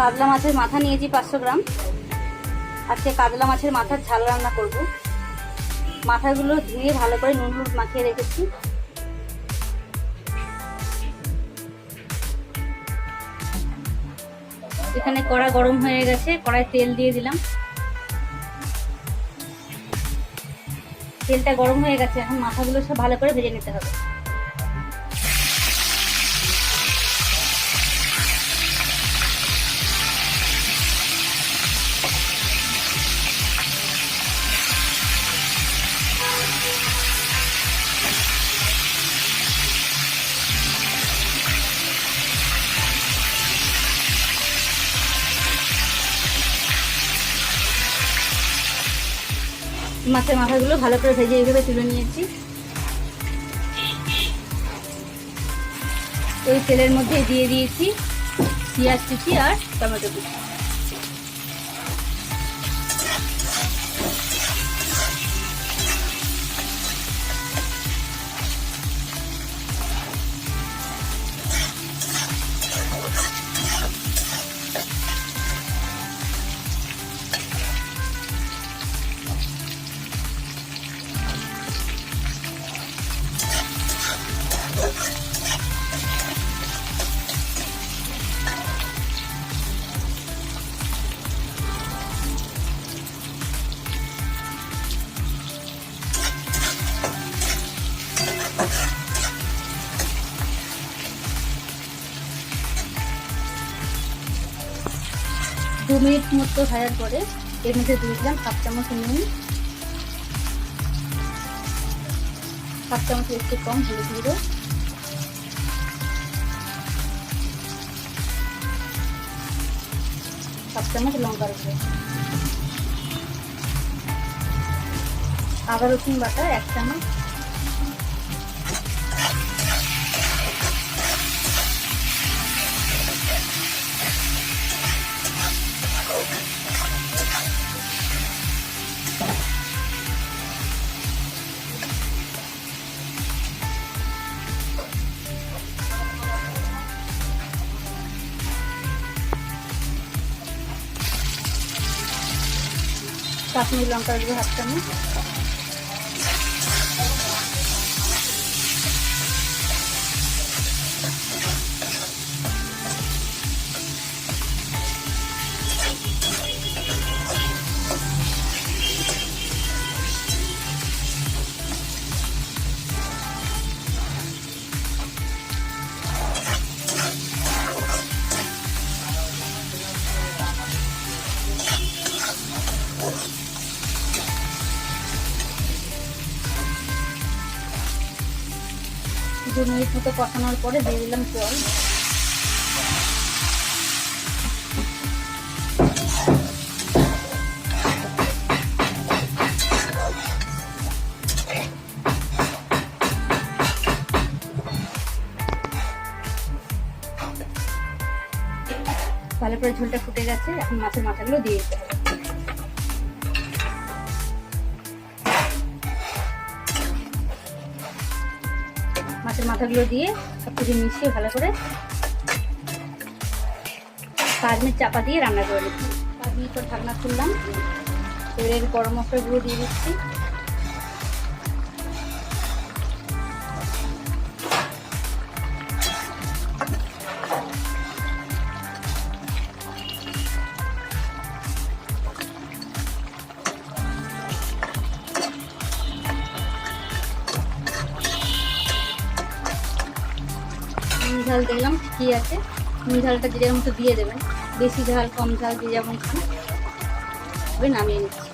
কাতলা মাছের মাথা নিয়েছি পাঁচশো গ্রাম। আজকে কাতলা মাছের মাথার ঝাল রান্না করব। মাথাগুলো ধুয়ে ভালো করে নুন হলুদ মাখিয়ে রেখেছি। এখানে কড়া গরম হয়ে গেছে, কড়ায় তেল দিয়ে দিলাম। তেলটা গরম হয়ে গেছে, এখন মাথাগুলো সব ভালো করে ভেজে নিতে হবে। মাছের মাথাগুলো ভালো করে ভেজে এইভাবে তুলে নিয়েছি। ওই তেলের মধ্যে দিয়ে দিয়েছি পেঁয়াজ কুচি আর টমেটো কুচি। দু মিনিট মতো ভাজার পরে এর মধ্যে দিয়ে দিলাম হাফ চামচ নুন। হাফ চামচ একটু কম হলুদ গুঁড়ো। হাফ চামচ লঙ্কার গুঁড়ো। আদা রসুন বাটা এক চামচ। কাশ্মীর লঙ্কা গুঁড়ো হাফ চামচ। দু মিনিট মতো কষানোর পরে দিয়ে দিলাম জল। ভালো করে ঝোলটা ফুটে গেছে, এখন মাছের মাথাগুলো দিয়ে দিতে হবে। মাছের মাথাগুলো দিয়ে সব কিছু মিশিয়ে ভালো করে পাঁচ চাপা দিয়ে রান্না করে নিচ্ছি। পাঁচ মিনিট পর ঢাকনা খুললাম। এবারে গরম মশলা গুঁড়ো দিয়ে দিচ্ছি। ঝাল দেখলাম ঠিকই আছে? ঝালটা যে যার মতো দিয়ে দেবেন। বেশি ঝাল, কম ঝাল, যে যেমন তবে নামিয়ে নিচ্ছি।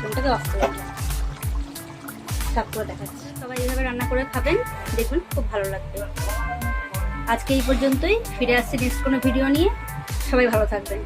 ফোনটাকে অফ করে সাফ করে দেখাচ্ছি। সবাই এইভাবে রান্না করে খাবেন, দেখুন খুব ভালো লাগবে। আজকে এই পর্যন্তই, ফিরে আসছি নেক্সট কোনো ভিডিও নিয়ে। সবাই ভালো থাকবেন।